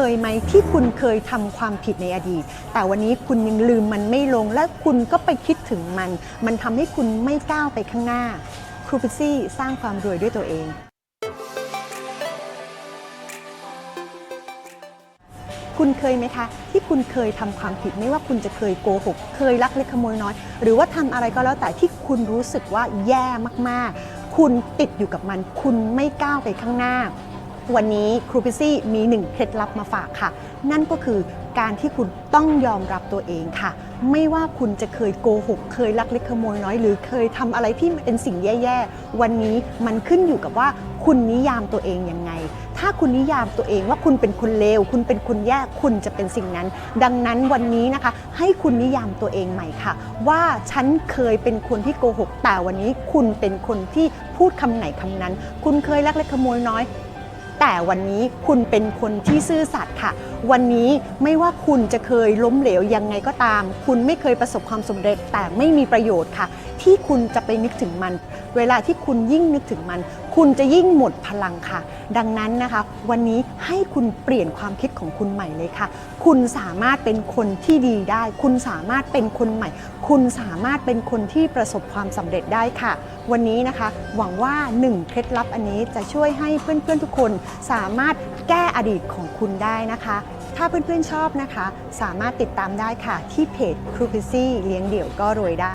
เคยไหมที่คุณเคยทำความผิดในอดีต แต่วันนี้คุณยังลืมมันไม่ลง และคุณก็ไปคิดถึงมัน มันทำให้คุณไม่ก้าวไปข้างหน้า ครูปิซี่สร้างความรวยด้วยตัวเองคุณเคยไหมคะ ที่คุณเคยทำความผิดไม่ว่าคุณจะเคยโกหก เคยลักเล็กขโมยน้อย หรือว่าทำอะไรก็แล้วแต่ที่คุณรู้สึกว่าแย่มากๆ คุณติดอยู่กับมัน คุณไม่ก้าวไปข้างหน้า วันนี้ครูพิซี่มีหนึ่งเคล็ดลับมาฝากค่ะ นั่นก็คือการที่คุณต้องยอมรับตัวเองค่ะ ไม่ว่าคุณจะเคยโกหก เคยลักเล็กขโมยน้อย หรือเคยทำอะไรที่เป็นสิ่งแย่ ๆ วันนี้มันขึ้นอยู่กับว่าคุณนิยามตัวเองยังไง ถ้าคุณนิยามตัวเองว่าคุณเป็นคนเลว คุณเป็นคนแย่ คุณจะเป็นสิ่งนั้น ดังนั้นวันนี้นะคะ ให้คุณนิยามตัวเองใหม่ค่ะ ว่าฉันเคยเป็นคนที่โกหก แต่วันนี้คุณเป็นคนที่พูดคำไหนคำนั้น คุณเคยลักเล็กขโมยน้อย แต่วันนี้คุณเป็นคนที่ซื่อสัตย์ค่ะ วันนี้ไม่ว่าคุณจะเคยล้มเหลวยังไงก็ตาม คุณไม่เคยประสบความสำเร็จแต่ไม่มีประโยชน์ค่ะ ที่คุณจะไปนึกถึงมัน เวลาที่คุณยิ่งนึกถึงมัน คุณจะยิ่งหมดพลังค่ะ ดังนั้นนะคะ วันนี้ให้คุณเปลี่ยนความคิดของคุณใหม่เลยค่ะ คุณสามารถเป็นคนที่ดีได้ คุณสามารถเป็นคนใหม่ คุณสามารถเป็นคนที่ประสบความสำเร็จได้ค่ะ วันนี้นะคะ หวังว่า 1 เคล็ดลับอันนี้จะช่วยให้เพื่อนๆทุกคน สามารถแก้อดีตของคุณได้นะคะถ้าเพื่อนๆชอบนะคะ สามารถติดตามได้ค่ะ ที่เพจครูพิซี่เลี้ยงเดี่ยวก็รวยได้